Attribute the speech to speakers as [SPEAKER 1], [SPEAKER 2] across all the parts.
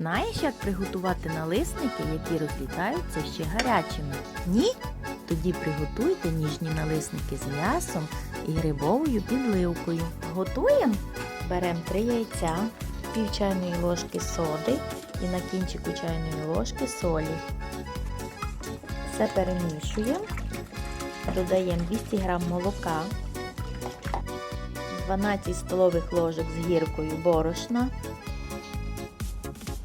[SPEAKER 1] Знаєш, як приготувати налисники, які розлітаються ще гарячими? Ні? Тоді приготуйте ніжні налисники з м'ясом і грибовою підливкою. Готуємо? Беремо 3 яйця, пів чайної ложки соди і на кінчику чайної ложки солі. Все перемішуємо. Додаємо 200 г молока, 12 столових ложок з гіркою борошна.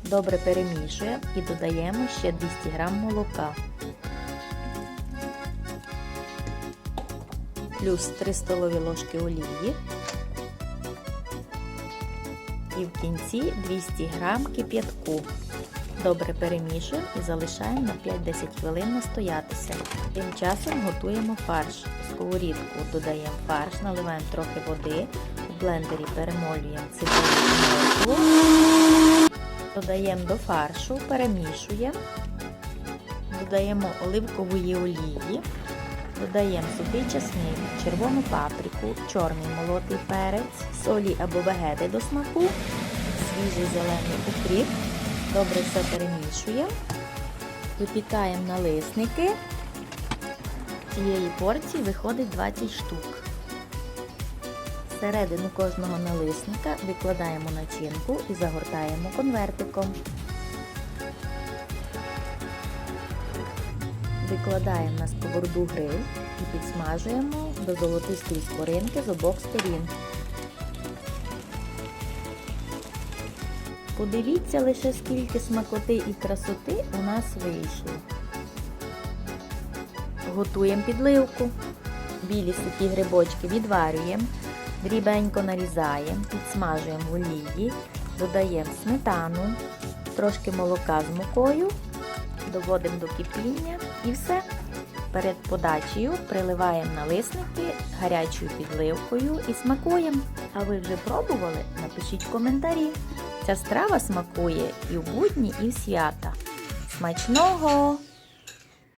[SPEAKER 1] Добре перемішуємо і додаємо ще 200 г молока. Плюс 3 столові ложки олії. І в кінці 200 г кип'ятку. Добре перемішуємо і залишаємо на 5-10 хвилин настоятися. Тим часом готуємо фарш. В сковорідку додаємо фарш, наливаємо трохи води, у блендері перемолюємо цибулю. Додаємо до фаршу, перемішуємо, додаємо оливкової олії, додаємо сухий часник, червону паприку, чорний молотий перець, солі або вегети до смаку, свіжий зелений укріп. Добре все перемішуємо, випікаємо налисники. Цієї порції виходить 20 штук. Всередину кожного налисника викладаємо начинку і загортаємо конвертиком. Викладаємо на сковороду гриль і підсмажуємо до золотистої скоринки з обох сторін. Подивіться лише скільки смакоти і красоти у нас вийшло. Готуємо підливку. Білі сухі грибочки відварюємо, дрібенько нарізаємо, підсмажуємо в олії, додаємо сметану, трошки молока з мукою, доводимо до кипіння і все. Перед подачею приливаємо налисники гарячою підливкою і смакуємо. А ви вже пробували? Напишіть коментарі. Ця страва смакує і в будні, і в свята. Смачного!